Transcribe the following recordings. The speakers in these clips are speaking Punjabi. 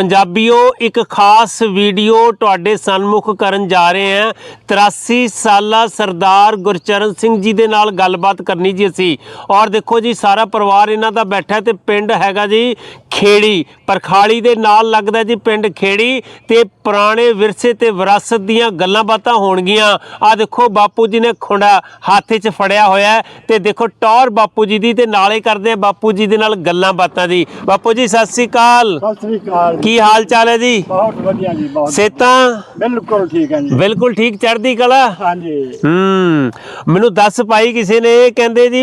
ਪੰਜਾਬੀਓ ਇੱਕ ਖਾਸ ਵੀਡੀਓ ਤੁਹਾਡੇ ਸਨਮੁਖ ਕਰਨ ਜਾ ਰਹੇ ਹਾਂ। 83 ਸਾਲਾ ਸਰਦਾਰ ਗੁਰਚਰਨ ਸਿੰਘ ਜੀ ਦੇ ਨਾਲ ਗੱਲਬਾਤ ਕਰਨੀ ਜੀ ਅਸੀਂ। ਔਰ ਦੇਖੋ ਜੀ ਸਾਰਾ ਪਰਿਵਾਰ ਇਹਨਾਂ ਦਾ ਬੈਠਾ ਤੇ ਪਿੰਡ ਹੈਗਾ ਜੀ ਖੇੜੀ। ਪਰਖਾਲੀ ਦੇ ਨਾਲ ਲੱਗਦਾ ਜੀ ਪਿੰਡ ਖੇੜੀ ਤੇ ਪੁਰਾਣੇ ਵਿਰਸੇ ਤੇ ਵਿਰਾਸਤ ਦੀਆਂ ਗੱਲਾਂ ਬਾਤਾਂ ਹੋਣਗੀਆਂ। ਆ ਦੇਖੋ ਬਾਪੂ ਜੀ ਨੇ ਖੁੰਡਾ ਹੱਥ 'ਚ ਫੜਿਆ ਹੋਇਆ ਤੇ ਦੇਖੋ ਟੌਰ ਬਾਪੂ ਜੀ ਦੀ ਤੇ ਨਾਲੇ ਕਰਦੇ ਆ ਬਾਪੂ ਜੀ ਦੇ ਨਾਲ ਗੱਲਾਂ ਬਾਤਾਂ ਦੀ। ਬਾਪੂ ਜੀ ਸਤਿ ਸ੍ਰੀ ਅਕਾਲ। ਸਤਿ ਸ੍ਰੀ ਅਕਾਲ। ਕੀ ਹਾਲ ਚਾਲ ਹੈ ਜੀ? ਬਹੁਤ ਵਧੀਆ ਜੀ ਬਹੁਤ। ਸੇਤਾਂ ਬਿਲਕੁਲ ਠੀਕ ਹੈ ਜੀ। ਬਿਲਕੁਲ ਠੀਕ ਚੜ੍ਹਦੀ ਕਲਾ? ਹਾਂਜੀ। ਹੂੰ ਮੈਨੂੰ ਦੱਸ ਪਾਈ ਕਿਸੇ ਨੇ ਕਹਿੰਦੇ ਜੀ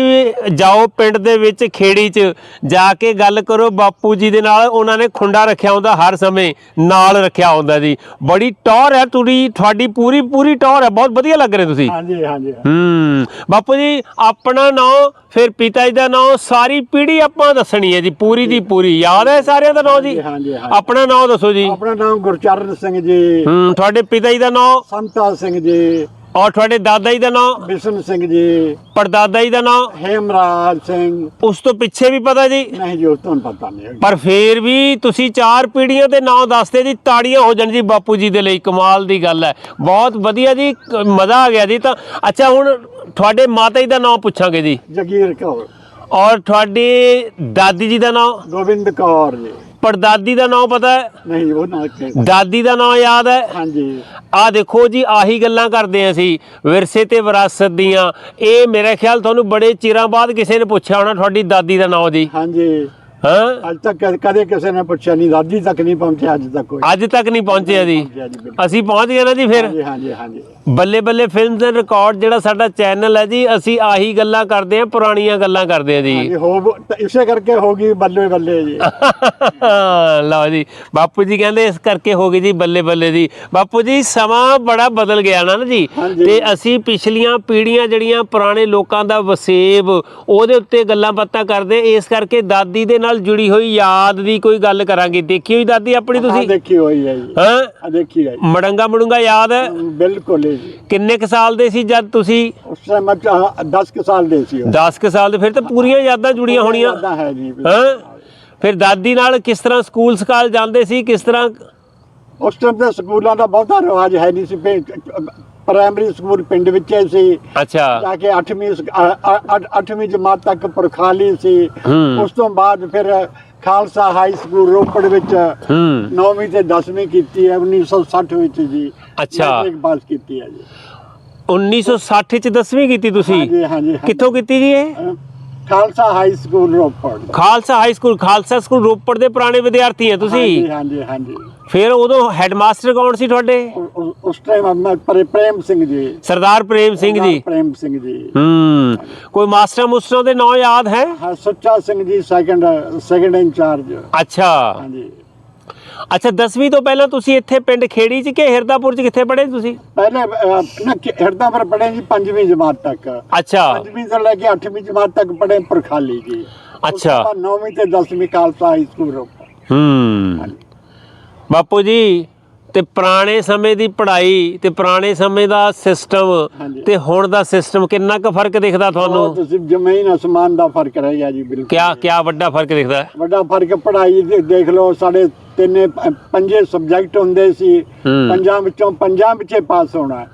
ਜਾਓ ਪਿੰਡ ਦੇ ਵਿੱਚ ਖੇੜੀ 'ਚ ਜਾ ਕੇ ਗੱਲ ਕਰੋ ਬਾਪੂ ਜੀ ਦੇ ਨਾਲ ਉਹਨਾਂ ਨੇ ਖੁੰਡਾ ਰੱਖਿਆ ਹੁੰਦਾ ਹਰ ਸਮੇਂ ਨਾਲ ਰੱਖਿਆ ਹੁੰਦਾ ਜੀ। ਬੜੀ ਟੌਰ ਹੈ ਤੁਹਾਡੀ ਤੁਹਾਡੀ ਪੂਰੀ ਪੂਰੀ ਟੌਰ ਹੈ ਬਹੁਤ ਵਧੀਆ ਲੱਗ ਰਹੇ ਤੁਸੀਂ। ਹਾਂਜੀ ਹਾਂਜੀ। ਹੂੰ ਬਾਪੂ ਜੀ ਆਪਣਾ ਨਾਂ ਫਿਰ ਪਿਤਾ ਜੀ ਦਾ ਨਾਂ ਸਾਰੀ ਪੀੜ੍ਹੀ ਆਪਾਂ ਦੱਸਣੀ ਹੈ ਜੀ ਪੂਰੀ ਦੀ ਪੂਰੀ। ਯਾਦ ਹੈ ਸਾਰਿਆਂ ਦਾ ਨਾਂ ਜੀ? ਹਾਂਜੀ, ਹਾਂਜੀ, ਹਾਂਜੀ। ਆਪਣਾ ਨਾਂ ਦੱਸੋ ਜੀ। ਆਪਣਾ ਨਾਮ ਗੁਰਚਰਨ ਸਿੰਘ ਜੀ। ਹੂੰ ਤੁਹਾਡੇ ਪਿਤਾ ਜੀ ਦਾ ਨਾਂ ਸੰਤਾ ਸਿੰਘ ਜੀ। ਔਰ ਤੁਹਾਡੇ ਦਾਦਾ ਜੀ ਦਾ ਨਾਂ ਬਿਸ਼ਨ ਸਿੰਘ ਜੀ। ਪੜਦਾਦਾ ਜੀ ਦਾ ਨਾਂ ਹੇਮਰਾਜ ਸਿੰਘ। ਉਸ ਤੋਂ ਪਿੱਛੇ ਵੀ ਪਤਾ ਜੀ? ਨਹੀਂ ਜੀ ਉਸ ਤੋਂ ਪਤਾ ਨਹੀਂ ਪਰ ਫੇਰ ਵੀ ਤੁਸੀਂ ਚਾਰ ਪੀੜ੍ਹੀਆਂ ਦੇ ਨਾਂ ਦੱਸਦੇ ਜੀ ਤਾੜੀਆਂ ਹੋ ਜਾਣ ਜੀ ਬਾਪੂ ਜੀ ਦੇ ਲਈ ਕਮਾਲ ਦੀ ਗੱਲ ਹੈ। ਬਹੁਤ ਵਧੀਆ ਜੀ ਮਜ਼ਾ ਆ ਗਿਆ ਜੀ ਤਾਂ। ਅੱਛਾ ਹੁਣ ਤੁਹਾਡੇ ਮਾਤਾ ਜੀ ਦਾ ਨਾਮ ਪੁੱਛਾਂਗੇ ਜੀ। ਜਗੀਰ ਕੌਰ। ਔਰ ਤੁਹਾਡੇ ਦਾਦੀ ਜੀ ਦਾ ਨਾਮ? ਗੋਬਿੰਦ ਕੌਰ ਜੀ। ਪੜਦਾਦੀ ਦਾ ਨਾਮ ਪਤਾ ਹੈ? ਨਹੀਂ ਉਹ ਨਾ ਕਿ- ਦਾਦੀ ਦਾ ਨਾਮ ਯਾਦ ਹੈ? ਹਾਂਜੀ। ਆ ਦੇਖੋ ਜੀ ਆਹੀ ਗੱਲਾਂ ਕਰਦੇ ਆਂ ਅਸੀਂ ਵਿਰਸੇ ਤੇ ਵਿਰਾਸਤ ਦੀਆਂ। ਇਹ ਮੇਰੇ ਖਿਆਲ ਤੁਹਾਨੂੰ ਬੜੇ ਚਿਰਾਂ ਬਾਅਦ ਕਿਸੇ ਨੇ ਪੁੱਛਿਆ ਹੋਣਾ ਤੁਹਾਡੀ ਦਾਦੀ ਦਾ ਨਾਮ ਜੀ। ਹਾਂਜੀ। ਹਾਂ? ਅੱਜ ਤੱਕ ਕਦੇ- ਕਿਸੇ ਨੇ ਪੁੱਛਿਆ ਨਹੀਂ ਦਾਦੀ ਤੱਕ ਨਹੀਂ ਪਹੁੰਚਿਆ ਅੱਜ ਤੱਕ ਕੋਈ। ਅੱਜ ਤੱਕ ਨਹੀਂ ਪਹੁੰਚਿਆ ਜੀ। ਅਸੀਂ ਪਹੁੰਚ ਗਏ ਨਾ ਜੀ ਫਿਰ। ਹਾਂਜੀ ਹਾਂਜੀ ਹਾਂਜੀ। ਬੱਲੇ ਬੱਲੇ ਫਿਲਮਸ ਐਂਡ ਰਿਕਾਰਡ ਜਿਹੜਾ ਸਾਡਾ ਚੈਨਲ ਹੈ ਜੀ ਅਸੀਂ ਆਹੀ ਗੱਲਾਂ ਕਰਦੇ ਆਂ ਪੁਰਾਣੀਆਂ ਗੱਲਾਂ ਕਰਦੇ ਆਂ ਜੀ। ਹਾਂਜੀ ਹੋ ਇਸੇ ਕਰਕੇ ਹੋ ਗਈ ਬੱਲੇ ਬੱਲੇ ਜੀ। ਲਓ ਜੀ ਬਾਪੂ ਜੀ ਕਹਿੰਦੇ ਇਸ ਕਰਕੇ ਹੋ ਗਈ ਜੀ ਬੱਲੇ ਬੱਲੇ ਦੀ ਬਾਪੂ ਜੀ ਸਮਾਂ ਬੜਾ ਬਦਲ ਗਿਆ ਨਾ ਜੀ। ਤੇ ਅਸੀਂ ਪਿਛਲੀਆਂ ਪੀੜ੍ਹੀਆਂ ਜਿਹੜੀਆਂ ਪੁਰਾਣੇ ਲੋਕਾਂ ਦਾ ਵਸੇਬ ਉਹਦੇ ਉੱਤੇ ਗੱਲਾਂ ਬਾਤਾਂ ਕਰਦੇ ਇਸ ਕਰਕੇ ਦਾਦੀ ਦੇ ਨਾਲ ਜੁੜੀ ਹੋਈ ਯਾਦ ਦੀ ਕੋਈ ਗੱਲ ਕਰਾਂਗੇ। ਦੇਖੀ ਹੋਈ ਦਾਦੀ ਆਪਣੀ ਤੁਸੀਂ? ਦੇਖੀ ਹੋਈ ਹੈ ਜੀ। ਹਾਂ? ਹਾਂ ਦੇਖੀ ਹੈ ਜੀ। ਮੜੰਗਾ ਮੜੂੰਗਾ ਯਾਦ ਹੈ? ਬਿਲਕੁਲ ਹੀ ਜੀ। ਕਿੰਨੇ ਕ ਸਾਲ ਦੇ ਸੀ ਜਦ ਤੁਸੀਂ? ਉਸ ਟਾਈਮ ਮੈਂ 10 ਕੁ ਸਾਲ ਦੇ ਸੀ ਉਹ। 10 ਕ ਸਾਲ ਦੇ ਫਿਰ ਤਾਂ ਪੂਰੀਆਂ ਯਾਦਾਂ ਜੁੜੀਆਂ ਹੋਣੀਆਂ। ਯਾਦਾਂ ਹੈ ਜੀ ਹਾਂ? ਫਿਰ ਦਾਦੀ ਨਾਲ ਕਿਸ ਤਰ੍ਹਾਂ ਸਕੂਲ ਸਕਾਲ ਜਾਂਦੇ ਸੀ ਕਿਸ ਤਰ੍ਹਾਂ? ਉਸ ਟਾਈਮ ਤੇ ਸਕੂਲਾਂ ਦਾ ਬਹੁਤਾ ਰਿਵਾਜ ਹੈ ਨਹੀਂ ਸੀ ਪਿੰਡ- ਪ੍ਰਾਇਮਰੀ ਸਕੂਲ ਪਿੰਡ ਵਿੱਚ ਹੀ ਸੀ। ਅੱਛਾ। ਜਾ ਕੇ 8ਵੀਂ 8ਵੀਂ ਜਮਾਤ ਤੱਕ ਪਰਖਾਲੀ ਸੀ। ਹੂੰ। ਉਸ ਤੋਂ ਬਾਅਦ ਫਿਰ ਖਾਲਸਾ ਹਾਈ ਸਕੂਲ ਰੋਪੜ ਵਿੱਚ ਹੂੰ। 9ਵੀਂ ਤੇ 10ਵੀਂ ਕੀਤੀ ਹੈ 1960 ਵਿੱਚ ਜੀ। ਅੱਛਾ। ਮੈਟ੍ਰਿਕ ਪਾਸ ਕੀਤੀ ਹੈ ਜੀ। 1960 ਚ 10ਵੀਂ ਕੀਤੀ ਤੁਸੀਂ? ਹਾਂਜੀ ਹਾਂਜੀ ਹਾਂਜੀ। ਕਿੱਥੋਂ ਕੀਤੀ ਜੀ ਇਹ? ਅਹ, Khalsa high school Ropar. Khalsa high school Khalsa school Ropar ਦੇ ਪੁਰਾਣੇ ਵਿਦਿਆਰਥੀ ਹੈ ਤੁਸੀਂ। ਹਾਂਜੀ ਹਾਂਜੀ ਹਾਂਜੀ। ਫਿਰ ਉਦੋਂ ਹੈਡਮਾਸਟਰ ਕੌਣ ਸੀ ਤੁਹਾਡੇ? ਉ- ਉਸ ਟਾਈਮ ਮੈਂ ਪ੍ਰੇ- ਪ੍ਰੇਮ ਸਿੰਘ ਜੀ। ਸਰਦਾਰ ਪ੍ਰੇਮ ਸਿੰਘ ਜੀ। ਪ੍ਰੇਮ ਸਿੰਘ ਜੀ। ਹੂੰ ਕੋਈ ਮਾਸਟਰ ਮੁਸਟਰਾਂ ਦੇ ਨਾਂ ਯਾਦ ਹੈ? ਹਾਂ Sucha Singh ji second second incharge ਅੱਛਾ। ਹਾਂਜੀ। ਅੱਛਾ 10ਵੀਂ ਤੋਂ ਪਹਿਲਾਂ ਤੁਸੀਂ ਇੱਥੇ ਪਿੰਡ ਖੇੜੀ ਚ ਕਿ ਹਿਰਦਾਪੁਰ ਚ ਕਿੱਥੇ ਪੜ੍ਹੇ ਤੁਸੀਂ? ਪਹਿਲੇ ਅਹ, ਨਾ ਹਿਰਦਾ ਪਰ ਪੜ੍ਹੇ ਜੀ ਪੰਜਵੀਂ ਜਮਾਤ ਤੱਕ। ਅੱਛਾ। ਪੰਜਵੀਂ ਤੋਂ ਲੈ ਕੇ 8ਵੀਂ ਜਮਾਤ ਤੱਕ ਪੜ੍ਹੇ ਪਰਖਾਲੀ ਜੀ। ਅੱਛਾ। 9ਵੀਂ ਤੇ 10ਵੀਂ ਖਾਲਸਾ ਹਾਈ ਸਕੂਲ ਰੋਪੜ ਹੂੰ। ਬਾਪੂ ਜੀ ਤੇ ਪੁਰਾਣੇ ਸਮੇਂ ਦੀ ਪੜ੍ਹਾਈ ਤੇ ਪੁਰਾਣੇ ਸਮੇਂ ਦਾ ਸਿਸਟਮ। ਤੇ ਹੁਣ ਦਾ ਸਿਸਟਮ ਕਿੰਨਾ ਕੁ ਫ਼ਰਕ ਦਿਖਦਾ ਤੁਹਾਨੂੰ? ਤੁਸੀਂ ਜ਼ਮੀਨ ਅਸਮਾਨ ਦਾ ਫ਼ਰਕ ਰਹਿ ਗਿਆ ਜੀ ਬਿਲਕੁਲ। ਕਿਆ ਕਿਆ ਵੱਡਾ ਫ਼ਰਕ ਦਿਖਦਾ? ਹੈ ਵੱਡਾ ਫ਼ਰਕ ਪੜ੍ਹਾਈ ਦੇ ਦੇਖ ਲਓ ਸਾਡੇ ਤਿੰਨੇ ਪ- ਪੰਜੇ ਸਬਜੈਕਟ ਹੁੰਦੇ ਸੀ। ਹੂੰ। ਪੰਜਾਂ ਵਿੱਚੋਂ ਪੰਜਾਂ ਵਿੱਚੇ ਪਾਸ ਹੋਣਾ।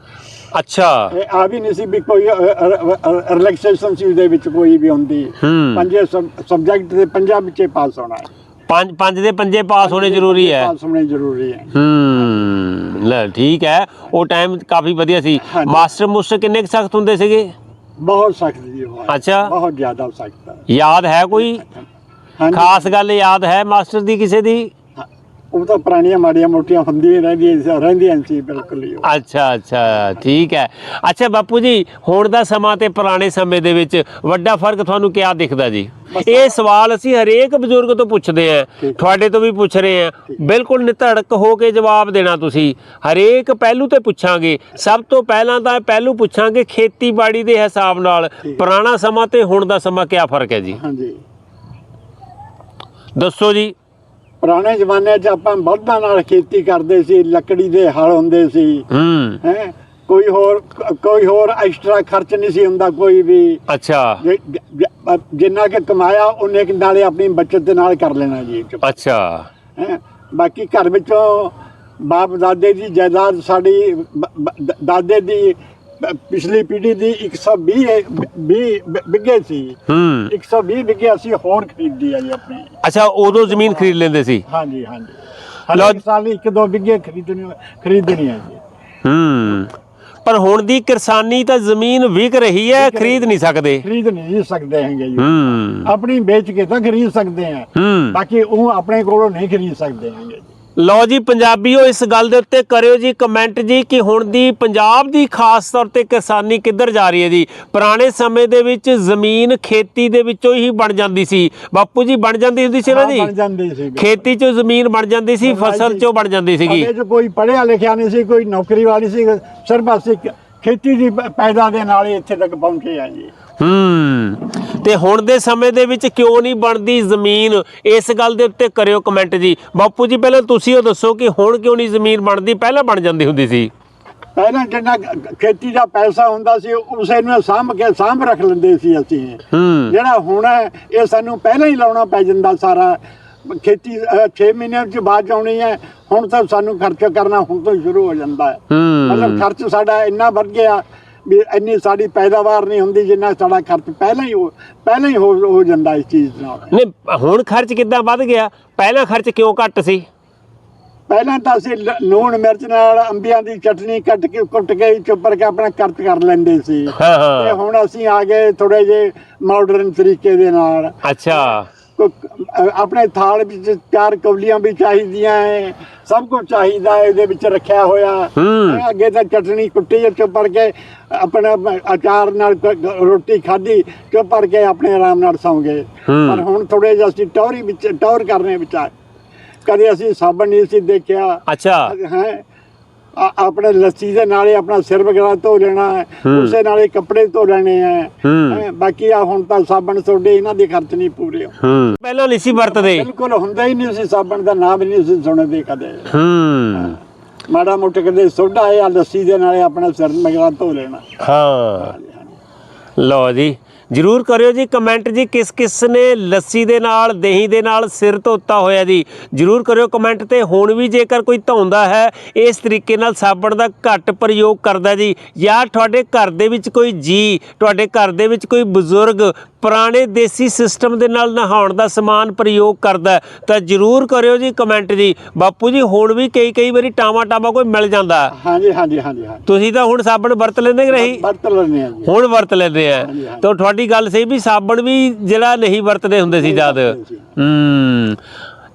ਅੱਛਾ। ਇਹ ਆ ਵੀ ਨਹੀਂ ਸੀ ਵੀ ਕੋਈ ਰਿਲੈਕਸੇਸ਼ਨ ਸੀ ਉਹਦੇ ਵਿੱਚ ਕੋਈ ਵੀ ਹੁੰਦੀ। ਹੂੰ। ਪੰਜੇ ਸਬਜੈਕਟ ਦੇ ਪੰਜਾਂ ਵਿੱਚੇ ਪਾਸ ਹੋਣਾ। ਹੈ ਪੰਜ ਪੰਜ ਦੇ ਪੰਜੇ ਪਾਸ ਹੋਣੇ ਜ਼ਰੂਰੀ ਹੈ। ਪਾਸ ਹੋਣੇ ਜ਼ਰੂਰੀ ਹੈ। ਹੂੰ ਲੈ ਠੀਕ ਹੈ। ਉਹ ਟਾਈਮ ਕਾਫੀ ਵਧੀਆ ਸੀ। ਮਾਸਟਰ ਮੁਸਟਰ ਕਿੰਨੇ ਕੁ ਸਖਤ ਹੁੰਦੇ ਸੀਗੇ? ਬਹੁਤ ਸਖਤ ਜੀ ਉਹ। ਅੱਛਾ। ਬਹੁਤ ਜ਼ਿਆਦਾ ਸਖਤ। ਯਾਦ ਹੈ ਕੋਈ? ਖਾਸ ਗੱਲ ਯਾਦ ਹੈ ਮਾਸਟਰ ਦੀ ਕਿਸੇ ਦੀ? ਉਹ ਤਾਂ ਪੁਰਾਣੀਆਂ ਮਾੜੀਆਂ ਮੋਟੀਆਂ ਹੁੰਦੀਆਂ ਰਹਿੰਦੀਆਂ ਸੀ ਰਹਿੰਦੀਆਂ ਸੀ ਬਿਲਕੁਲ ਹੀ। ਅੱਛਾ ਅੱਛਾ ਠੀਕ ਹੈ। ਅੱਛਾ ਬਾਪੂ ਜੀ ਹੁਣ ਦਾ ਸਮਾਂ ਤੇ ਪੁਰਾਣੇ ਸਮੇਂ ਦੇ ਵਿੱਚ ਵੱਡਾ ਫ਼ਰਕ ਤੁਹਾਨੂੰ ਕਿਆ ਦਿਖਦਾ ਜੀ? ਇਹ ਸਵਾਲ ਅਸੀਂ ਹਰੇਕ ਬਜ਼ੁਰਗ ਤੋਂ ਪੁੱਛਦੇ ਆਂ। ਤੁਹਾਡੇ ਤੋਂ ਵੀ ਪੁੱਛ ਰਹੇ ਆਂ ਬਿਲਕੁਲ ਨਿਧੜਕ ਹੋ ਕੇ ਜਵਾਬ ਦੇਣਾ ਤੁਸੀਂ। ਹਰੇਕ ਪਹਿਲੂ ਤੇ ਪੁੱਛਾਂਗੇ। ਸਭ ਤੋਂ ਪਹਿਲਾਂ ਤਾਂ ਪਹਿਲੂ ਪੁੱਛਾਂਗੇ ਖੇਤੀਬਾੜੀ ਦੇ ਹਿਸਾਬ ਨਾਲ। ਪੁਰਾਣਾ ਸਮਾਂ ਤੇ ਹੁਣ ਦਾ ਸਮਾਂ ਕਿਆ ਫ਼ਰਕ ਹੈ ਜੀ? ਹਾਂਜੀ। ਦੱਸੋ ਜੀ। ਪੁਰਾਣੇ ਜ਼ਮਾਨੇ 'ਚ ਆਪਾਂ ਬਲਦਾਂ ਨਾਲ ਖੇਤੀ ਕਰਦੇ ਸੀ ਲੱਕੜੀ ਦੇ ਹਲ ਹੁੰਦੇ ਸੀ। ਹੂੰ। ਹੈ? ਕੋਈ ਹੋਰ ਕੋਈ ਹੋਰ ਐਕਸਟਰਾ ਖਰਚ ਨਹੀਂ ਸੀ ਹੁੰਦਾ ਕੋਈ ਵੀ। ਅੱਛਾ। ਜਿੰਨਾ ਕਿ ਕਮਾਇਆ ਉਹਨੇ ਕੁ ਨਾਲੇ ਆਪਣੀ ਬੱਚਤ ਦੇ ਨਾਲ ਕਰ ਲੈਣਾ ਜੀ। ਅੱਛਾ। ਹੈਂ? ਬਾਕੀ ਘਰ ਵਿੱਚੋਂ ਬਾਪ ਦਾਦੇ ਦੀ ਜਾਇਦਾਦ ਸਾਡੀ ਦਾਦੇ ਦੀ ਪਿਛਲੀ ਪੀੜ੍ਹੀ ਦੀ 120 ਹੈ- 20 ਬਿੱਗੇ ਸੀ। ਹੂੰ। 120 ਬਿੱਗੇ ਅਸੀਂ ਹੋਰ ਖਰੀਦੀ ਆ ਜੀ ਆਪਣੀ। ਅੱਛਾ ਉਦੋਂ ਜ਼ਮੀਨ ਖਰੀਦ ਲੈਂਦੇ ਸੀ? ਹਾਂਜੀ ਹਾਂਜੀ। ਹਲੇ ਸਾਲ ਇੱਕ ਦੋ ਬਿੱਗੇ ਖਰੀਦਣੀ ਖਰੀਦਣੀ ਹੈ ਜੀ। ਹੂੰ। ਪਰ ਹੁਣ ਦੀ ਕਿਰਸਾਨੀ ਤਾਂ ਜ਼ਮੀਨ ਵਿਕ ਰਹੀ ਹੈ ਖਰੀਦ ਨਹੀਂ ਸਕਦੇ। ਖਰੀਦ ਨਹੀਂ ਸਕਦੇ ਹੈਗੇ ਜੀ। ਹੂੰ। ਆਪਣੀ ਵੇਚ ਕੇ ਤਾਂ ਖਰੀਦ ਸਕਦੇ ਆ। ਬਾਕੀ ਉਹ ਆਪਣੇ ਕੋਲੋਂ ਨਹੀਂ ਖਰੀਦ ਸਕਦੇ ਹੈਗੇ ਜੀ। ਲਓ ਜੀ ਪੰਜਾਬੀਓ ਇਸ ਗੱਲ ਦੇ ਉੱਤੇ ਕਰਿਓ ਜੀ ਕਮੈਂਟ ਜੀ ਕਿ ਹੁਣ ਦੀ ਪੰਜਾਬ ਦੀ ਖਾਸ ਤੌਰ ਤੇ ਕਿਸਾਨੀ ਕਿੱਧਰ ਜਾ ਰਹੀ ਹੈ ਜੀ? ਪੁਰਾਣੇ ਸਮੇਂ ਦੇ ਵਿੱਚ ਜ਼ਮੀਨ ਖੇਤੀ ਦੇ ਵਿੱਚੋਂ ਹੀ ਬਣ ਜਾਂਦੀ ਸੀ। ਬਾਪੂ ਜੀ ਬਣ ਜਾਂਦੀ ਹੁੰਦੀ ਸੀ ਨਾ ਜੀ? ਬਣ ਜਾਂਦੀ ਸੀ ਖੇਤੀ ਚੋਂ ਜ਼ਮੀਨ ਬਣ ਜਾਂਦੀ ਸੀ ਫਸਲ ਚੋਂ ਬਣ ਜਾਂਦੀ ਸੀਗੀ। ਕੋਈ ਪੜ੍ਹਿਆ ਲਿਖਿਆ ਨਹੀਂ ਸੀ ਕੋਈ ਨੌਕਰੀ ਵਾਲੀ ਸੀ ਸਿਰਫ ਅਸੀਂ ਖੇਤੀ ਦੀ ਪੈਦਾ ਦੇ ਨਾਲ ਹੀ ਇੱਥੇ ਤੱਕ ਪਹੁੰਚੇ ਆ ਜੀ। ਹੂੰ। ਤੇ ਹੁਣ ਦੇ ਸਮੇਂ ਦੇ ਵਿੱਚ ਕਿਉਂ ਨਹੀਂ ਬਣਦੀ ਜ਼ਮੀਨ? ਇਸ ਗੱਲ ਦੇ ਉੱਤੇ ਕਰਿਓ ਕਮੈਂਟ ਜੀ। ਬਾਪੂ ਜੀ ਪਹਿਲਾਂ ਤੁਸੀਂ ਉਹ ਦੱਸੋ ਕਿ ਹੁਣ ਕਿਉਂ ਨਹੀਂ ਜ਼ਮੀਨ ਬਣਦੀ? ਪਹਿਲਾਂ ਬਣ ਜਾਂਦੀ ਹੁੰਦੀ ਸੀ। ਪਹਿਲਾਂ ਜਿੰਨਾ ਖੇਤੀ ਦਾ ਪੈਸਾ ਹੁੰਦਾ ਸੀ ਉਸੇ ਨੂੰ ਸਾਂਭ ਕੇ ਸਾਂਭ ਰੱਖ ਲੈਂਦੇ ਸੀ ਅਸੀਂ। ਹੂੰ। ਜਿਹੜਾ ਹੁਣ ਇਹ ਸਾਨੂੰ ਪਹਿਲਾਂ ਹੀ ਲਾਉਣਾ ਪੈ ਜਾਂਦਾ ਸਾਰਾ। ਖੇਤੀ 6 ਮਹੀਨਿਆਂ ਚ ਬਾਅਦ ਆਉਣੀ ਹੈ ਹੁਣ ਤਾਂ ਸਾਨੂੰ ਖਰਚ ਕਰਨਾ ਹੁਣ ਤੋਂ ਸ਼ੁਰੂ ਹੋ ਜਾਂਦਾ ਹੂੰ। ਮਤਲਬ ਖਰਚ ਸਾਡਾ ਇੰਨਾ ਵੱਧ ਗਿਆ ਵੀ ਇੰਨੀ ਸਾਡੀ ਪੈਦਾਵਾਰ ਨਹੀਂ ਹੁੰਦੀ ਜਿੰਨਾ ਸਾਡਾ ਖਰਚ ਪਹਿਲਾਂ ਹੀ ਹੋ ਪਹਿਲਾਂ ਹੀ ਹੋ ਹੋ ਜਾਂਦਾ ਇਸ ਚੀਜ਼ ਨਾਲ। ਨਹੀਂ ਹੁਣ ਖਰਚ ਕਿੱਦਾਂ ਵੱਧ ਗਿਆ? ਪਹਿਲਾਂ ਖਰਚ ਕਿਉਂ ਘੱਟ ਸੀ? ਪਹਿਲਾਂ ਤਾਂ ਅਸੀਂ ਲ- ਲੂਣ ਮਿਰਚ ਨਾਲ ਅੰਬੀਆਂ ਦੀ ਚਟਨੀ ਕੱਟ ਕੇ ਕੁੱਟ ਕੇ ਚੁੱਪਰ ਕੇ ਆਪਣਾ ਖਰਚ ਕਰ ਲੈਂਦੇ ਸੀ। ਹਾਂ ਤੇ ਹਾਂ ਹੁਣ ਅਸੀਂ ਆ ਗਏ ਥੋੜੇ ਜੇ ਮਾਡਰਨ ਤਰੀਕੇ ਦੇ ਨਾਲ। ਅੱਛਾ। ਆਪਣੇ ਥਾਲ ਵਿੱਚ ਚਾਰ ਕੌਲੀਆਂ ਵੀ ਚਾਹੀਦੀਆਂ ਹੈ ਸਭ ਕੁਝ ਚਾਹੀਦਾ ਹੈ ਇਹਦੇ ਵਿੱਚ ਰੱਖਿਆ ਹੋਇਆ। ਅੱਗੇ ਤਾਂ ਚਟਣੀ ਕੁੱਟੀ ਜਾਂ ਚੁੱਪ ਕਰਕੇ ਆਪਣਾ ਅਚਾਰ ਨਾਲ ਕ- ਕ- ਰੋਟੀ ਖਾਧੀ ਚੁੱਪ ਕਰਕੇ ਆਪਣੇ ਆਰਾਮ ਨਾਲ ਸੌਂ ਗਏ। ਹੂੰ। ਪਰ ਹੁਣ ਥੋੜੇ ਜਿਹਾ ਅਸੀਂ ਟੌਰੀ ਵਿੱਚ ਟੌਰ ਕਰਨੇ ਵਿੱਚ ਕਦੇ ਅਸੀਂ ਸਾਬਣ ਨਹੀਂ ਸੀ ਦੇਖਿਆ। ਅੱਛਾ। ਹੈ ਆਪਣੇ ਲੱਸੀ ਦੇ ਨਾਲੇ ਆਪਣਾ ਸਿਰ ਵਗੈਰਾ ਧੋ ਲੈਣਾ ਹੈ। ਉਸੇ ਨਾਲੇ ਕੱਪੜੇ ਧੋ ਲੈਣੇ ਹੈ। ਬਾਕੀ ਆ ਹੁਣ ਤਾਂ ਸਾਬਣ ਸੋਡੇ ਇਹਨਾਂ ਦੇ ਖਰਚ ਨਹੀਂ ਪੂਰੇ ਹੂੰ। ਪਹਿਲਾਂ ਨਹੀਂ ਸੀ ਵਰਤਦੇ। ਬਿਲਕੁਲ ਹੁੰਦਾ ਹੀ ਨਹੀਂ ਸੀ ਸਾਬਣ ਦਾ ਨਾਮ ਹੀ ਨਹੀਂ ਸੀ ਸੁਣਦੇ ਕਦੇ। ਹੂੰ। ਮਾੜਾ ਮੋਟਾ ਕਦੇ ਸੋਡਾ ਹੈ ਆ ਲੱਸੀ ਦੇ ਨਾਲੇ ਆਪਣਾ ਸਿਰ ਵਗੈਰਾ ਧੋ ਲੈਣਾ। ਹਾਂ। ਲਓ ਜੀ ਜਰੂਰ ਕਰਿਓ ਜੀ ਕਮੈਂਟ ਜੀ, ਕਿਸ ਕਿਸ ਨੇ ਲੱਸੀ ਦੇ ਨਾਲ, ਦਹੀਂ ਦੇ ਨਾਲ ਸਿਰ ਧੋਤਾ ਹੋਇਆ ਜੀ। ਜਰੂਰ ਕਰਿਓ ਕਮੈਂਟ ਤੇ, ਹੁਣ ਵੀ ਜੇਕਰ ਕੋਈ ਧੋਂਦਾ ਹੈ, ਇਸ ਤਰੀਕੇ ਨਾਲ ਸਾਬਣ ਦਾ ਘੱਟ ਪ੍ਰਯੋਗ ਕਰਦਾ ਜੀ। ਜਾਂ ਤੁਹਾਡੇ ਘਰ ਦੇ ਵਿੱਚ ਕੋਈ ਜੀ, ਤੁਹਾਡੇ ਘਰ ਦੇ ਵਿੱਚ ਕੋਈ ਬਜ਼ੁਰਗ ਪੁਰਾਣੇ ਦੇਸੀ ਸਿਸਟਮ ਦੇ ਨਾਲ ਨਹਾਉਣ ਦਾ ਸਮਾਨ ਪ੍ਰਯੋਗ ਕਰਦਾ ਤਾਂ ਜਰੂਰ ਕਰਿਓ ਜੀ ਕਮੈਂਟ ਜੀ। ਬਾਪੂ ਜੀ ਹੁਣ ਵੀ ਕਈ ਕਈ ਵਾਰੀ ਟਾਵਾ ਟਾਵਾ ਕੋਈ ਮਿਲ ਜਾਂਦਾ। ਹਾਂਜੀ ਹਾਂਜੀ ਹਾਂਜੀ ਤੁਸੀਂ ਤਾਂ ਹੁਣ ਸਾਬਣ ਵਰਤ ਲੈਂਦੇ ਕਿ ਨਹੀਂ? ਵਰਤ ਲੈਣੇ ਆ ਜੀ। ਹੁਣ ਵਰਤ ਲੈਂਦੇ ਆ। ਤਾਂ ਤੁਹਾਡੀ ਗੱਲ ਸਹੀ ਵੀ ਸਾਬਣ ਵੀ ਜਿਹੜਾ ਨਹੀਂ ਵਰਤਦੇ ਹੁੰਦੇ ਸੀ ਜਦ। ਹੂੰ।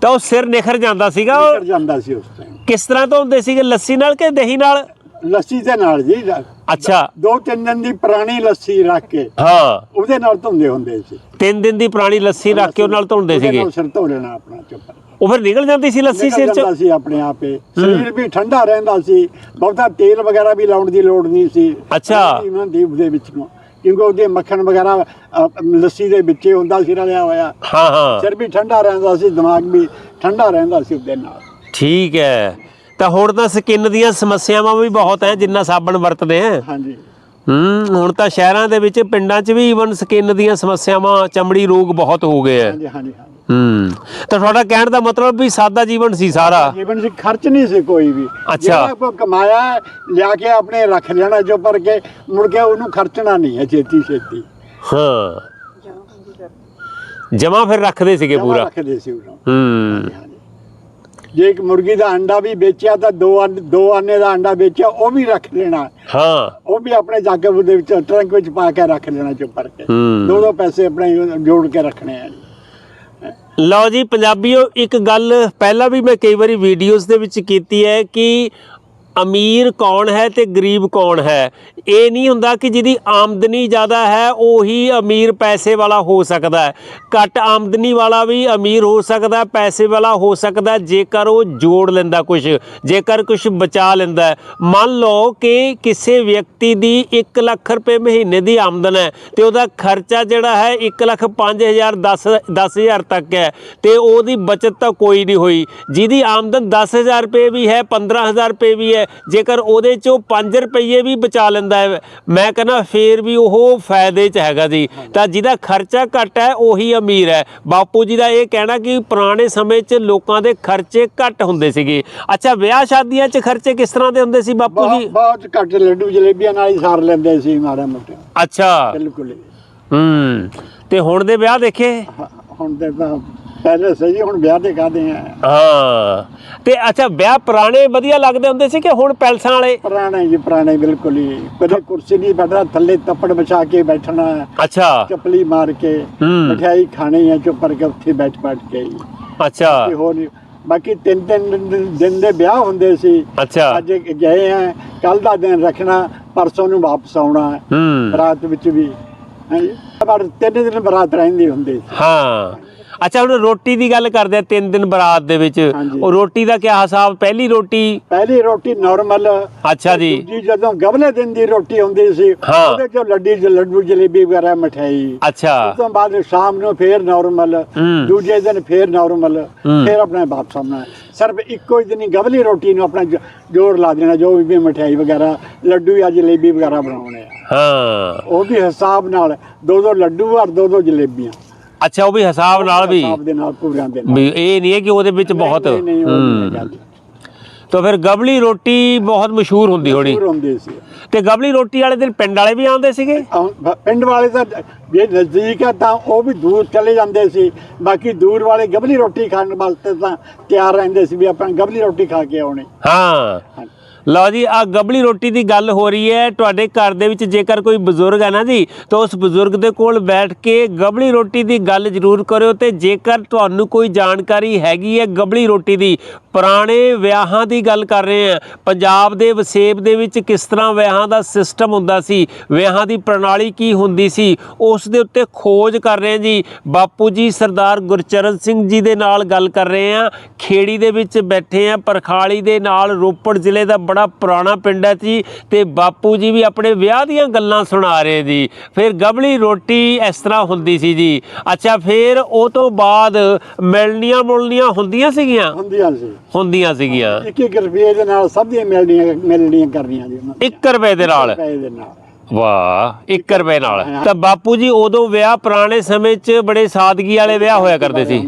ਤਾਂ ਉਹ ਸਿਰ ਨਿਖਰ ਜਾਂਦਾ ਸੀਗਾ। ਉਹ ਜਾਂਦਾ ਸੀ ਉਸ ਟਾਈਮ ਕਿਸ ਤਰ੍ਹਾਂ ਧੋਂਦੇ ਸੀਗੇ? ਲੱਸੀ ਨਾਲ ਕਿ ਦਹੀਂ ਨਾਲ? ਲੱਸੀ ਦੇ ਨਾਲ ਜੀ ਅੱਛਾ। ਦੋ ਤਿੰਨ ਦਿਨ ਦੀ ਪੁਰਾਣੀ ਲੱਸੀ ਰੱਖ ਕੇ। ਹਾਂ। ਉਹਦੇ ਨਾਲ ਧੋਂਦੇ ਹੁੰਦੇ ਸੀ। ਤਿੰਨ ਦਿਨ ਦੀ ਪੁਰਾਣੀ ਲੱਸੀ ਰੱਖ ਕੇ ਉਹ ਨਾਲ ਧੋਂਦੇ ਸੀਗੇ। ਨਾਲ ਸਿਰ ਧੋ ਲੈਣਾ ਆਪਣਾ ਚੁੱਪ। ਉਹ ਫਿਰ ਨਿਕਲ ਜਾਂਦੀ ਸੀ ਲੱਸੀ ਸਿਰ ਚ? ਜਾਂਦਾ ਸੀ ਆਪਣੇ ਆਪੇ ਸਰੀਰ ਵੀ ਠੰਡਾ ਰਹਿੰਦਾ ਸੀ। ਬਹੁਤਾ ਤੇਲ ਵਗੈਰਾ ਵੀ ਲਾਉਣ ਦੀ ਲੋੜ ਨਹੀਂ ਸੀ। ਅੱਛਾ। ਇਹਨਾਂ ਦੀਪ ਦੇ ਵਿੱਚ ਨੂੰ। ਕਿਉਂਕਿ ਉਹਦੇ ਮੱਖਣ ਵਗੈਰਾ ਲੱਸੀ ਦੇ ਵਿੱਚ ਹੁੰਦਾ ਸੀ ਰਲਿਆ ਹੋਇਆ। ਹਾਂ ਹਾਂ। ਸਿਰ ਵੀ ਠੰਡਾ ਰਹਿੰਦਾ ਸੀ ਦਿਮਾਗ ਵੀ ਠੰਡਾ ਰਹਿੰਦਾ ਸੀ ਉਹਦੇ ਨਾਲ। ਠੀਕ ਹੈ। ਤਾਂ ਹੁਣ ਤਾਂ ਸਕਿਨ ਦੀਆਂ ਸਮੱਸਿਆਵਾਂ ਵੀ ਬਹੁਤ ਹੈ ਜਿੰਨਾ ਸਾਬਣ ਵਰਤਦੇ ਆ ਹਾਂਜੀ। ਹੂੰ ਹੁਣ ਤਾਂ ਸ਼ਹਿਰਾਂ ਦੇ ਵਿੱਚ ਪਿੰਡਾਂ 'ਚ ਵੀ ਈਵਨ ਸਕਿਨ ਦੀਆਂ ਸਮੱਸਿਆਵਾਂ ਚਮੜੀ ਰੋਗ ਬਹੁਤ ਹੋ ਗਏ ਆ ਹਾਂਜੀ ਹਾਂਜੀ ਹਾਂਜੀ। ਹੂੰ ਤਾਂ ਤੁਹਾਡਾ ਕਹਿਣ ਦਾ ਮਤਲਬ ਵੀ ਸਾਦਾ ਜੀਵਨ ਸੀ ਸਾਰਾ? ਜੀਵਨ ਸੀ ਖਰਚ ਨਹੀਂ ਸੀ ਕੋਈ ਵੀ। ਅੱਛਾ। ਕਮਾਇਆ ਲਿਆ ਕੇ ਆਪਣੇ ਰੱਖ ਲੈਣਾ ਜੋ ਪਰ ਕੇ ਮੁੜ ਕੇ ਉਹਨੂੰ ਖਰਚਣਾ ਨਹੀਂ ਹੈ ਛੇਤੀ ਛੇਤੀ। ਹਾਂ। ਜਮਾ ਫਿਰ ਰੱਖਦੇ ਸੀਗੇ ਪੂਰਾ। ਰੱਖਦੇ ਸੀ ਉਹਨੂੰ ਹੂੰ। ਜੇ ਇੱਕ ਮੁਰਗੀ ਦਾ ਅੰਡਾ ਵੀ ਵੇਚਿਆ ਤਾਂ ਦੋ ਦੋ ਆਨੇ ਦਾ ਅੰਡਾ ਵੇਚਿਆ ਉਹ ਵੀ ਰੱਖ ਲੈਣਾ ਹਾਂ। ਉਹ ਵੀ ਆਪਣੇ ਜਾਗੇ ਉਹਦੇ ਵਿੱਚ ਟਰੰਕ ਵਿੱਚ ਪਾ ਕੇ ਰੱਖ ਲੈਣਾ ਚੁੱਪ ਹੂੰ। ਦੋ ਦੋ ਪੈਸੇ ਆਪਣੇ ਜੋੜ ਕੇ ਰੱਖਣੇ ਆ। ਲਓ ਜੀ ਪੰਜਾਬੀਓ ਇੱਕ ਗੱਲ ਪਹਿਲਾਂ ਵੀ ਮੈਂ ਕਈ ਵਾਰੀ ਵੀਡੀਓਜ਼ ਦੇ ਵਿੱਚ ਕੀਤੀ ਹੈ ਕਿ ਅਮੀਰ ਕੌਣ ਹੈ ਤੇ ਗਰੀਬ ਕੌਣ ਹੈ? ਇਹ ਨਹੀਂ ਹੁੰਦਾ ਕਿ ਜਿਹਦੀ ਆਮਦਨੀ ਜ਼ਿਆਦਾ ਹੈ, ਉਹੀ ਅਮੀਰ ਪੈਸੇ ਵਾਲਾ ਹੋ ਸਕਦਾ ਹੈ। ਘੱਟ ਆਮਦਨੀ ਵਾਲਾ ਵੀ ਅਮੀਰ ਹੋ ਸਕਦਾ, ਪੈਸੇ ਵਾਲਾ ਹੋ ਸਕਦਾ, ਜੇਕਰ ਉਹ ਜੋੜ ਲੈਂਦਾ ਕੁਝ ਜੇਕਰ ਕੁਝ ਬਚਾ ਲੈਂਦਾ ਮੰਨ ਲਓ ਕਿ ਕਿਸੇ ਵਿਅਕਤੀ ਦੀ 1 ਲੱਖ ਰੁਪਏ ਮਹੀਨੇ ਦੀ ਆਮਦਨ ਹੈ ਤੇ ਉਹਦਾ ਖਰਚਾ ਜਿਹੜਾ ਹੈ 1 ਲੱਖ 5000 10 10000 ਤੱਕ ਹੈ ਤੇ ਉਹਦੀ ਬਚਤ ਤਾਂ ਕੋਈ ਨਹੀਂ ਹੋਈ। ਜਿਹਦੀ ਆਮਦਨ 10000 ਰੁਪਏ ਵੀ ਹੈ 15000 ਰੁਪਏ ਵੀ ਹੈ ਹੈ। ਜੇਕਰ ਉਹਦੇ ਚੋਂ 5 ਰੁਪਏ ਵੀ ਬਚਾ ਲੈਂਦਾ ਹੈ ਮੈਂ ਕਹਿੰਦਾ ਫੇਰ ਵੀ ਉਹ ਫਾਇਦੇ 'ਚ ਹੈਗਾ ਜੀ। ਤਾਂ ਜਿਹਦਾ ਖਰਚਾ ਘੱਟ ਹੈ ਉਹੀ ਅਮੀਰ ਹੈ। ਬਾਪੂ ਜੀ ਦਾ ਇਹ ਕਹਿਣਾ ਕਿ ਪੁਰਾਣੇ ਸਮੇਂ 'ਚ ਲੋਕਾਂ ਦੇ ਖਰਚੇ ਘੱਟ ਹੁੰਦੇ ਸੀਗੇ। ਅੱਛਾ ਵਿਆਹ ਸ਼ਾਦੀਆਂ 'ਚ ਖਰਚੇ ਕਿਸ ਤਰ੍ਹਾਂ ਦੇ ਹੁੰਦੇ ਸੀ ਬਾਪੂ ਜੀ? ਬਹੁਤ ਘੱਟ ਲੱਡੂ ਜਲੇਬੀਆਂ ਨਾਲ ਹੀ ਸਾਰ ਲੈਂਦੇ ਸੀ ਮਾੜਾ ਮੋਟਾ। ਅੱਛਾ। ਬਿਲਕੁਲ ਹੀ। ਤੇ ਹੁਣ ਦੇ ਵਿਆਹ ਦੇਖੇ? ਹੁਣ ਤੇ ਤਾਂ ਪਹਿਲੇ ਸਹੀ ਹੁਣ ਵਿਆਹ ਤੇ ਕਾਦੇ ਆ? ਹਾਂ। ਤੇ ਅੱਛਾ ਵਿਆਹ ਪੁਰਾਣੇ ਵਧੀਆ ਲੱਗਦੇ ਹੁੰਦੇ ਸੀ ਕਿ ਹੁਣ ਪੈਲਸਾਂ ਵਾਲੇ? ਪੁਰਾਣੇ ਜੀ ਪੁਰਾਣੇ ਬਿਲਕੁਲ ਹੀ ਕਦੇ ਕੁਰਸੀ ਨਹੀਂ ਬੈਠਣਾ ਥੱਲੇ ਤੱਪੜ ਵਿਛਾ ਕੇ ਬੈਠਣਾ ਅੱਛਾ। ਚਪਲੀ ਮਾਰ ਕੇ। ਮਠਿਆਈ ਖਾਣੀ ਹੈ ਚੁੱਪ ਕਰਕੇ ਉੱਥੇ ਬੈਠ ਬੈਠ ਕੇ। ਅੱਛਾ। ਤੇ ਹੋਰ ਨਹੀਂ। ਬਾਕੀ ਤਿੰਨ ਤਿੰਨ ਦਿਨ- ਦੇ ਵਿਆਹ ਹੁੰਦੇ ਸੀ। ਅੱਛਾ। ਅੱਜ ਗਏ ਆ ਕੱਲ ਦਾ ਦਿਨ ਰੱਖਣਾ ਪਰਸੋਂ ਨੂੰ ਵਾਪਸ ਆਉਣਾ ਬਰਾਤ ਵਿੱਚ ਵੀ। ਹਾਂਜੀ ਪਰ ਤਿੰਨ ਦਿਨ ਬਰਾਤ ਰਹਿੰਦੀ ਹੁੰਦੀ ਸੀ। ਹਾਂ। ਅੱਛਾ ਹੁਣ ਰੋਟੀ ਦੀ ਗੱਲ ਕਰਦੇ ਆ ਤਿੰਨ ਦਿਨ ਬਰਾਤ ਦੇ ਵਿੱਚ। ਹਾਂਜੀ। ਉਹ ਰੋਟੀ ਦਾ ਕੀ ਹਿਸਾਬ ਪਹਿਲੀ ਰੋਟੀ? ਪਹਿਲੀ ਰੋਟੀ ਨਾਰਮਲ ਅੱਛਾ ਜੀ। ਦੂਜੀ ਜਦੋਂ ਗਵਲੇ ਦਿਨ ਦੀ ਰੋਟੀ ਹੁੰਦੀ ਸੀ ਹਾਂ। ਉਹਦੇ ਚੋਂ ਲੱਡੀ ਲੱਡੂ ਜਲੇਬੀ ਵਗੈਰਾ ਮਠਿਆਈ। ਅੱਛਾ। ਉਸ ਤੋਂ ਬਾਅਦ ਸ਼ਾਮ ਨੂੰ ਫੇਰ ਨਾਰਮਲ ਹੂੰ। ਦੂਜੇ ਦਿਨ ਫੇਰ ਨਾਰਮਲ ਹੂੰ। ਫੇਰ ਆਪਣੇ ਵਾਪਸ ਆਉਣਾ ਸਿਰਫ ਇੱਕੋ ਹੀ ਦਿਨ ਹੀ ਗਵਲੀ ਰੋਟੀ ਨੂੰ ਆਪਣਾ ਜ- ਜੋਰ ਲਾ ਦੇਣਾ ਜੋ ਵੀ ਮਠਿਆਈ ਵਗੈਰਾ ਲੱਡੂ ਜਾਂ ਜਲੇਬੀ ਵਗੈਰਾ ਬਣਾਉਣੇ ਆ। ਹਾਂ। ਉਹ ਵੀ ਹਿਸਾਬ ਨਾਲ ਦੋ ਦੋ ਲੱਡੂ ਔਰ ਦੋ ਦੋ ਜਲੇਬੀਆਂ। ਅੱਛਾ ਉਹ ਵੀ ਹਿਸਾਬ ਨਾਲ ਵੀ। ਹਿਸਾਬ ਦੇ ਨਾਲ ਪੂਰਿਆਂ ਦੇ ਨਾਲ ਵੀ ਇਹ ਨਹੀਂ ਹੈ ਕਿ ਉਹਦੇ ਵਿੱਚ ਬਹੁਤ। ਨਹੀਂ, ਨਹੀਂ, ਉਹ ਨਹੀਂ ਹੂੰ। ਗੱਲ। ਤਾਂ ਫਿਰ ਗਬਲੀ ਰੋਟੀ ਬਹੁਤ ਮਸ਼ਹੂਰ ਹੁੰਦੀ ਹੋਣੀ। ਮਸ਼ਹੂਰ ਹੁੰਦੇ ਸੀ। ਤੇ ਗਬਲੀ ਰੋਟੀ ਵਾਲੇ ਦਿਨ ਪਿੰਡ ਵਾਲੇ ਵੀ ਆਉਂਦੇ ਸੀਗੇ? ਆਉਂ- ਪਿੰਡ ਵਾਲੇ ਤਾਂ ਜੇ ਨਜ਼ਦੀਕ ਹੈ ਤਾਂ ਉਹ ਵੀ ਦੂਰ ਚਲੇ ਜਾਂਦੇ ਸੀ। ਬਾਕੀ ਦੂਰ ਵਾਲੇ ਗਬਲੀ ਰੋਟੀ ਖਾਣ ਵਾਸਤੇ ਤਾਂ ਤਿਆਰ ਰਹਿੰਦੇ ਸੀ ਵੀ ਆਪਾਂ ਗਬਲੀ ਰੋਟੀ ਖਾ ਕੇ ਆਉਣੀ। ਹਾਂ। ਲਓ ਜੀ ਆ ਗਬਲੀ ਰੋਟੀ ਦੀ ਗੱਲ ਹੋ ਰਹੀ ਹੈ। ਤੁਹਾਡੇ ਘਰ ਦੇ ਵਿੱਚ ਜੇਕਰ ਕੋਈ ਬਜ਼ੁਰਗ ਹੈ ਨਾ ਜੀ, ਤਾਂ ਉਸ ਬਜ਼ੁਰਗ ਦੇ ਕੋਲ ਬੈਠ ਕੇ ਗਬਲੀ ਰੋਟੀ ਦੀ ਗੱਲ ਜ਼ਰੂਰ ਕਰਿਓ ਤੇ ਜੇਕਰ ਤੁਹਾਨੂੰ ਕੋਈ ਜਾਣਕਾਰੀ ਹੈਗੀ ਹੈ ਗਬਲੀ ਰੋਟੀ ਦੀ ਪੁਰਾਣੇ ਵਿਆਹਾਂ ਦੀ ਗੱਲ ਕਰ ਰਹੇ ਹਾਂ। ਪੰਜਾਬ ਦੇ ਵਸੇਬ ਦੇ ਵਿੱਚ ਕਿਸ ਤਰ੍ਹਾਂ ਵਿਆਹਾਂ ਦਾ ਸਿਸਟਮ ਹੁੰਦਾ ਸੀ? ਵਿਆਹਾਂ ਦੀ ਪ੍ਰਣਾਲੀ ਕੀ ਹੁੰਦੀ ਸੀ? ਉਸ ਦੇ ਉੱਤੇ ਖੋਜ ਕਰ ਰਹੇ ਜੀ। ਬਾਪੂ ਜੀ ਸਰਦਾਰ ਗੁਰਚਰਨ ਸਿੰਘ ਜੀ ਦੇ ਨਾਲ ਗੱਲ ਕਰ ਰਹੇ ਹਾਂ। ਖੇੜੀ ਦੇ ਵਿੱਚ ਬੈਠੇ ਹਾਂ। ਪਰਖਾਲੀ ਦੇ ਨਾਲ ਰੋਪੜ ਜ਼ਿਲ੍ਹੇ ਦਾ ਬੜਾ ਪੁਰਾਣਾ ਪਿੰਡ ਹੈ ਜੀ ਤੇ ਬਾਪੂ ਜੀ ਵੀ ਆਪਣੇ ਵਿਆਹ ਦੀਆਂ ਗੱਲਾਂ ਸੁਣਾ ਰਹੇ ਜੀ। ਫਿਰ ਗਬਲੀ ਰੋਟੀ ਇਸ ਤਰ੍ਹਾਂ ਹੁੰਦੀ ਸੀ ਜੀ। ਅੱਛਾ, ਫਿਰ ਉਹ ਤੋਂ ਬਾਅਦ ਮਿਲਣੀਆਂ ਮੁਲਣੀਆਂ ਹੁੰਦੀਆਂ ਸੀਗੀਆਂ? ਹੁੰਦੀਆਂ ਸੀ। ਹੁੰਦੀਆਂ ਸੀਗੀਆਂ। ਇੱਕ ਇੱਕ ਰੁਪਏ ਦੇ ਨਾਲ ਸਭ ਦੀਆਂ ਮਿਲਣੀਆਂ ਮਿਲਣੀਆਂ ਕਰਨੀਆਂ ਜੀ ਉਹਨਾਂ 1 ਰੁਪਏ ਦੇ ਨਾਲ? ਰੁਪਏ ਦੇ ਨਾਲ। ਵਾਹ 1 ਰੁਪਏ ਨਾਲ। ਤਾਂ ਬਾਪੂ ਜੀ ਉਦੋਂ ਵਿਆਹ ਪੁਰਾਣੇ ਸਮੇਂ 'ਚ ਬੜੇ ਸਾਦਗੀ ਵਾਲੇ ਵਿਆਹ ਹੋਇਆ ਕਰਦੇ ਸੀ।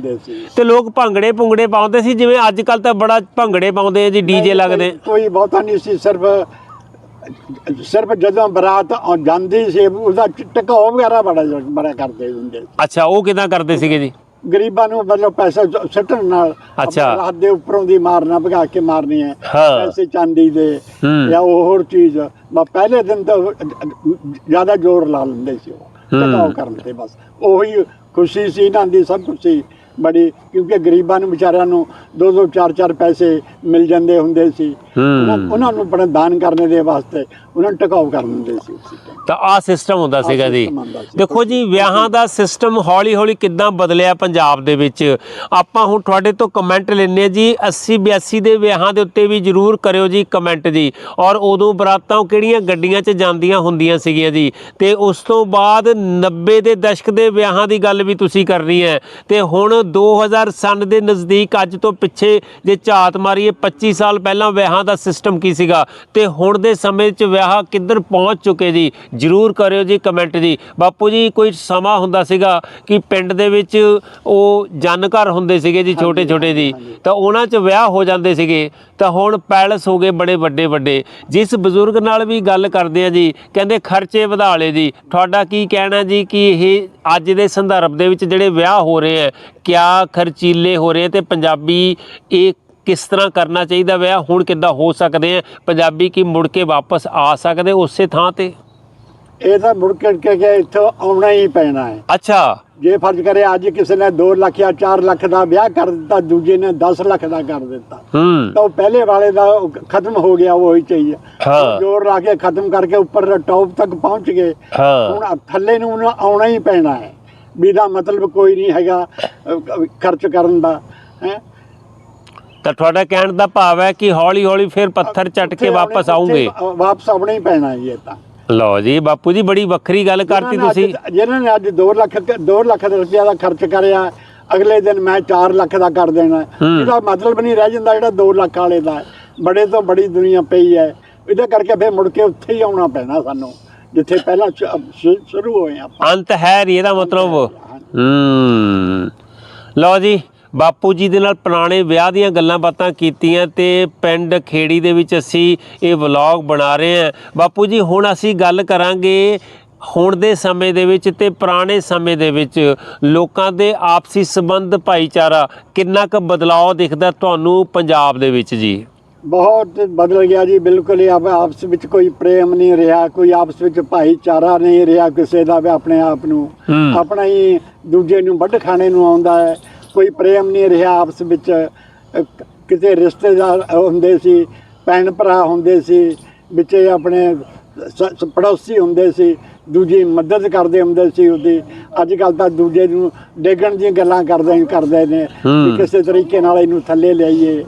ਤੇ ਲੋਕ ਭੰਗੜੇ ਭੁੰਗੜੇ ਪਾਉਂਦੇ ਸੀ ਜਿਵੇਂ ਅੱਜ ਕੱਲ ਤਾਂ ਬੜਾ ਭੰਗੜੇ ਪਾਉਂਦੇ ਆ ਜੀ ਡੀਜੇ ਲੱਗਦੇ। ਕੋਈ ਬਹੁਤਾ ਨਹੀਂ ਸੀ ਸਿਰਫ ਸਿਰਫ ਜਦੋਂ ਬਰਾਤ ਜਾਂਦੀ ਸੀ ਉਹਦਾ ਟਿਕਾਉ ਵਗੈਰਾ ਬੜਾ ਬੜਾ ਕਰਦੇ ਹੁੰਦੇ। ਅੱਛਾ ਉਹ ਕਿਦਾਂ ਕਰਦੇ ਸੀਗੇ ਜੀ? ਗਰੀਬਾਂ ਨੂੰ ਮਤਲਬ ਪੈਸਾ ਸੁੱਟਣ ਨਾਲ ਅੱਛਾ। ਰਾਤ ਦੇ ਉੱਪਰੋਂ ਦੀ ਮਾਰਨਾ ਭਗਾ ਕੇ ਮਾਰਨੀ ਹੈ। ਪੈਸੇ ਚਾਂਦੀ ਦੇ। ਜਾਂ ਉਹ ਹੋਰ ਚੀਜ਼ ਮੈਂ ਪਹਿਲੇ ਦਿਨ ਤਾਂ ਜ਼ਿਆਦਾ ਜ਼ੋਰ ਲਾ ਲੈਂਦੇ ਸੀ ਉਹ ਟਿਕਾਉ ਕਰਨ ਤੇ ਬਸ ਉਹੀ ਖੁਸ਼ੀ ਸੀ ਇਹਨਾਂ ਦੀ ਸਭ ਕੁਛ ਸੀ ਬੜੀ ਕਿਉਂਕਿ ਗਰੀਬਾਂ ਨੂੰ ਵਿਚਾਰਿਆਂ ਨੂੰ ਦੋ ਦੋ ਚਾਰ ਚਾਰ ਪੈਸੇ ਮਿਲ ਜਾਂਦੇ ਹੁੰਦੇ ਸੀ। ਉਹਨਾਂ ਨੂੰ ਬੜਾ ਦਾਨ ਕਰਨੇ ਦੇ ਵਾਸਤੇ ਉਹਨਾਂ ਨੂੰ ਟਿਕਾਉ ਕਰ ਦਿੰਦੇ ਸੀ। ਤਾਂ ਆ ਸਿਸਟਮ ਹੁੰਦਾ ਸੀਗਾ ਜੀ। ਦੇਖੋ ਜੀ ਵਿਆਹਾਂ ਦਾ ਸਿਸਟਮ ਹੌਲੀ ਹੌਲੀ ਕਿੱਦਾਂ ਬਦਲਿਆ ਪੰਜਾਬ ਦੇ ਵਿੱਚ। ਆਪਾਂ ਹੁਣ ਤੁਹਾਡੇ ਤੋਂ ਕਮੈਂਟ ਲੈਣੇ ਜੀ। 80 82 ਦੇ ਵਿਆਹਾਂ ਦੇ ਉੱਤੇ ਵੀ ਜਰੂਰ ਕਰਿਓ ਜੀ ਕਮੈਂਟ ਜੀ। ਔਰ ਉਦੋਂ ਬਰਾਤਾਂ ਕਿਹੜੀਆਂ ਗੱਡੀਆਂ 'ਚ ਜਾਂਦੀਆਂ ਹੁੰਦੀਆਂ ਸੀਗੀਆਂ ਜੀ। ਤੇ ਉਸ ਤੋਂ ਬਾਅਦ 90 ਦੇ ਦਸ਼ਕ ਦੇ ਵਿਆਹਾਂ ਦੀ ਗੱਲ ਵੀ ਤੁਸੀਂ ਕਰਨੀ ਹੈ। ਤੇ ਹੁਣ 2000 ਸਨ ਦੇ ਨਜ਼ਦੀਕ ਅੱਜ ਤੋਂ ਪਿੱਛੇ ਜੇ ਝਾਤ ਮਾਰੀਏ 25 ਸਾਲ ਪਹਿਲਾਂ ਵਿਆਹਾਂ ਦਾ ਸਿਸਟਮ ਕੀ ਸੀਗਾ? ਤੇ ਹੁਣ ਦੇ ਸਮੇਂ 'ਚ ਵਿਆਹ ਕਿੱਧਰ ਪਹੁੰਚ ਚੁੱਕੇ ਜੀ? ਜਰੂਰ ਕਰਿਓ ਜੀ ਕਮੈਂਟ ਜੀ। ਬਾਪੂ ਜੀ ਕੋਈ ਸਮਾਂ ਹੁੰਦਾ ਸੀਗਾ ਕਿ ਪਿੰਡ ਦੇ ਵਿੱਚ ਉਹ ਜਨ ਘਰ ਹੁੰਦੇ ਸੀਗੇ ਜੀ ਛੋਟੇ ਛੋਟੇ ਜੀ। ਤਾਂ ਉਹਨਾਂ 'ਚ ਵਿਆਹ ਹੋ ਜਾਂਦੇ ਸੀਗੇ। ਤਾਂ ਹੁਣ ਪੈਲਸ ਹੋ ਗਏ ਬੜੇ ਵੱਡੇ ਵੱਡੇ। ਜਿਸ ਬਜ਼ੁਰਗ ਨਾਲ ਵੀ ਗੱਲ ਕਰਦੇ ਆ ਜੀ ਕਹਿੰਦੇ ਖਰਚੇ ਵਧਾ ਲਏ ਜੀ। ਤੁਹਾਡਾ ਕੀ ਕਹਿਣਾ ਜੀ ਕਿ ਇਹ ਅੱਜ ਦੇ ਸੰਦਰਭ ਦੇ ਵਿੱਚ ਜਿਹੜੇ ਵਿਆਹ ਹੋ ਰਹੇ ਆ ਕਿਆ ਖਰਚੀਲੇ ਹੋ ਰਹੇ ਆ ਤੇ ਪੰਜਾਬੀ ਇਹ ਕਿਸ ਤਰ੍ਹਾਂ ਕਰਨਾ ਚਾਹੀਦਾ ਵਿਆਹ? ਹੁਣ ਕਿੱਦਾਂ ਹੋ ਸਕਦੇ ਆ ਪੰਜਾਬੀ ਕੀ ਮੁੜ ਕੇ ਵਾਪਸ ਆ ਸਕਦੇ ਉਸੇ ਥਾਂ ਤੇ? ਇਹ ਤਾਂ ਮੁੜ ਕੇ ਕੇ ਕੇ ਇੱਥੋਂ ਆਉਣਾ ਹੀ ਪੈਣਾ ਹੈ। ਅੱਛਾ। ਜੇ ਫਰਜ਼ ਕਰੇ ਅੱਜ ਕਿਸੇ ਨੇ 2 ਲੱਖ ਜਾਂ 4 ਲੱਖ ਦਾ ਵਿਆਹ ਕਰ ਦਿੱਤਾ ਦੂਜੇ ਨੇ 10 ਲੱਖ ਦਾ ਕਰ ਦਿੱਤਾ। ਹੂੰ। ਤਾਂ ਉਹ ਪਹਿਲੇ ਵਾਲੇ ਦਾ ਖਤਮ ਹੋ ਗਿਆ ਉਹ ਹੀ ਚਾਹੀਏ ਹਾਂ। ਜੋਰ ਲਾ ਕੇ ਖਤਮ ਕਰਕੇ ਉੱਪਰ ਟੌਪ ਤੱਕ ਪਹੁੰਚ ਗਏ। ਹੁਣ ਥੱਲੇ ਨੂੰ ਆਉਣਾ ਹੀ ਪੈਣਾ ਹੈ। ਵੀ ਦਾ ਮਤਲਬ ਕੋਈ ਨਹੀਂ ਹੈਗਾ ਖਰਚ ਕਰਨ ਦਾ ਹੈ? ਤਾਂ ਤੁਹਾਡਾ ਕਹਿਣ ਦਾ ਭਾਵ ਹੈ ਕਿ ਹੌਲੀ ਹੌਲੀ ਫਿਰ ਪੱਥਰ ਚੱਟ ਕੇ ਵਾਪਸ ਆਉਂਗੇ। ਵਾਪਸ ਆਉਣਾ ਹੀ ਪੈਣਾ ਇਹ ਤਾਂ। ਲਓ ਜੀ ਬਾਪੂ ਜੀ ਬੜੀ ਵੱਖਰੀ ਗੱਲ ਕਰਤੀ ਨੇ ਤੁਸੀਂ। ਅੱਜ- ਜਿਨ੍ਹਾਂ ਨੇ ਅੱਜ 2 ਲੱਖ 2 ਲੱਖ ਰੁਪਇਆ ਦਾ ਖਰਚ ਕਰਿਆ ਅਗਲੇ ਦਿਨ ਮੈਂ 4 ਲੱਖ ਦਾ ਕਰ ਦੇਣਾ। ਇਹਦਾ ਮਤਲਬ ਨਹੀਂ ਰਹਿ ਜਾਂਦਾ ਜਿਹੜਾ 2 ਲੱਖ ਵਾਲੇ ਦਾ। ਹੈ। ਬੜੇ ਤੋਂ ਬੜੀ ਦੁਨੀਆ ਪਈ ਹੈ। ਇਹਦੇ ਕਰਕੇ ਫਿਰ ਮੁੜ ਕੇ ਉੱਥੇ ਹੀ ਆਉਣਾ ਪੈਣਾ ਸਾਨੂੰ ਜਿੱਥੇ ਪਹਿਲਾਂ ਸ਼- ਸ਼- ਸ਼ੁਰੂ ਹੋਏ ਆਪਾਂ। ਅੰਤ ਹੈ ਇਹਦਾ ਮਤਲਬ। ਹੂੰ। ਲਓ ਜੀ ਬਾਪੂ ਜੀ ਦੇ ਨਾਲ ਪੁਰਾਣੇ ਵਿਆਹ ਦੀਆਂ ਗੱਲਾਂ ਬਾਤਾਂ ਕੀਤੀਆਂ ਤੇ ਪਿੰਡ ਖੇੜੀ ਦੇ ਵਿੱਚ ਅਸੀਂ ਇਹ ਵਲੌਗ ਬਣਾ ਰਹੇ ਹਾਂ। ਬਾਪੂ ਜੀ ਹੁਣ ਅਸੀਂ ਗੱਲ ਕਰਾਂਗੇ ਹੁਣ ਦੇ ਸਮੇਂ ਦੇ ਵਿੱਚ ਤੇ ਪੁਰਾਣੇ ਸਮੇਂ ਦੇ ਵਿੱਚ ਲੋਕਾਂ ਦੇ ਆਪਸੀ ਸੰਬੰਧ ਭਾਈਚਾਰਾ ਕਿੰਨਾ ਕੁ ਬਦਲਾਅ ਦਿਖਦਾ ਤੁਹਾਨੂੰ ਪੰਜਾਬ ਦੇ ਵਿੱਚ ਜੀ? ਬਹੁਤ ਬਦਲ ਗਿਆ ਜੀ ਬਿਲਕੁਲ ਹੀ ਆਪ- ਆਪਸ ਵਿੱਚ ਕੋਈ ਪ੍ਰੇਮ ਨਹੀਂ ਰਿਹਾ ਕੋਈ ਆਪਸ ਵਿੱਚ ਭਾਈਚਾਰਾ ਨਹੀਂ ਰਿਹਾ ਕਿਸੇ ਦਾ ਵੀ ਆਪਣੇ ਆਪ ਨੂੰ। ਆਪਣਾ ਹੀ ਦੂਜੇ ਨੂੰ ਵੱਢ ਖਾਣੇ ਨੂੰ ਆਉਂਦਾ ਹੈ। ਕੋਈ ਪ੍ਰੇਮ ਨਹੀਂ ਰਿਹਾ ਆਪਸ ਵਿੱਚ। ਕ- ਕਿਤੇ ਰਿਸ਼ਤੇਦਾਰ ਹੁੰਦੇ ਸੀ ਭੈਣ ਭਰਾ ਹੁੰਦੇ ਸੀ ਵਿੱਚੇ ਆਪਣੇ ਪੜੋਸੀ ਹੁੰਦੇ ਸੀ ਦੂਜੀ ਮਦਦ ਕਰਦੇ ਹੁੰਦੇ ਸੀ ਉਹਦੀ। ਅੱਜ ਕੱਲ ਤਾਂ ਦੂਜੇ ਨੂੰ ਡੇਗਣ ਦੀਆਂ ਗੱਲਾਂ ਕਰਦੇ ਕਰਦੇ ਨੇ। ਵੀ ਕਿਸੇ ਤਰੀਕੇ ਨਾਲ ਇਹਨੂੰ ਥੱਲੇ ਲਿਆਈਏ।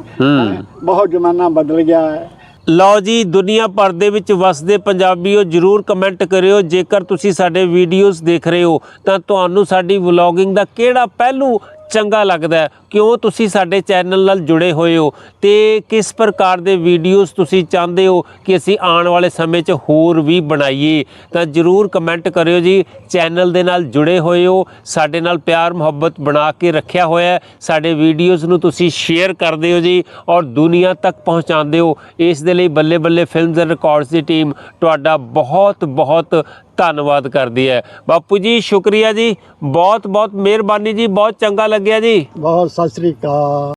ਬਹੁਤ ਜ਼ਮਾਨਾ ਬਦਲ ਗਿਆ ਹੈ। ਲਓ ਜੀ ਦੁਨੀਆ ਭਰ ਦੇ ਵਿੱਚ ਵਸਦੇ ਪੰਜਾਬੀਓ ਜਰੂਰ ਕਮੈਂਟ ਕਰਿਓ। ਜੇਕਰ ਤੁਸੀਂ ਸਾਡੇ ਵੀਡੀਓਜ਼ ਦੇਖ ਰਹੇ ਹੋ ਤਾਂ ਤੁਹਾਨੂੰ ਸਾਡੀ ਵਲੌਗਿੰਗ ਦਾ ਕਿਹੜਾ ਪਹਿਲੂ ਚੰਗਾ ਲੱਗਦਾ ਕਿਉਂ ਤੁਸੀਂ ਸਾਡੇ ਚੈਨਲ ਨਾਲ ਜੁੜੇ ਹੋਏ ਹੋ? ਤੇ ਕਿਸ ਪ੍ਰਕਾਰ ਦੇ ਵੀਡੀਓਜ਼ ਤੁਸੀਂ ਚਾਹੁੰਦੇ ਹੋ ਕਿ ਅਸੀਂ ਆਉਣ ਵਾਲੇ ਸਮੇਂ 'ਚ ਹੋਰ ਵੀ ਬਣਾਈਏ? ਤਾਂ ਜਰੂਰ ਕਮੈਂਟ ਕਰਿਓ ਜੀ। ਚੈਨਲ ਦੇ ਨਾਲ ਜੁੜੇ ਹੋਏ ਹੋ। ਸਾਡੇ ਨਾਲ ਪਿਆਰ, ਮੁਹੱਬਤ ਬਣਾ ਕੇ ਰੱਖਿਆ ਹੋਇਆ ਸਾਡੇ ਵੀਡੀਓਜ਼ ਨੂੰ ਤੁਸੀਂ ਸ਼ੇਅਰ ਕਰਦੇ ਹੋ ਜੀ ਔਰ ਦੁਨੀਆ ਤੱਕ ਪਹੁੰਚਾਉਂਦੇ ਹੋ। ਇਸ ਦੇ ਲਈ Balle Balle films and records the team ਤੁਹਾਡਾ ਬਹੁਤ ਬਹੁਤ ਧੰਨਵਾਦ ਕਰਦੀ ਹੈ। ਬਾਪੂ ਜੀ, ਸ਼ੁਕਰੀਆ ਜੀ। ਬਹੁਤ ਬਹੁਤ ਮਿਹਰਬਾਨੀ ਜੀ। ਬਹੁਤ ਚੰਗਾ ਲੱਗਿਆ ਜੀ। ਬਹੁਤ ਸਤਿ ਸ੍ਰੀ ਅਕਾਲ।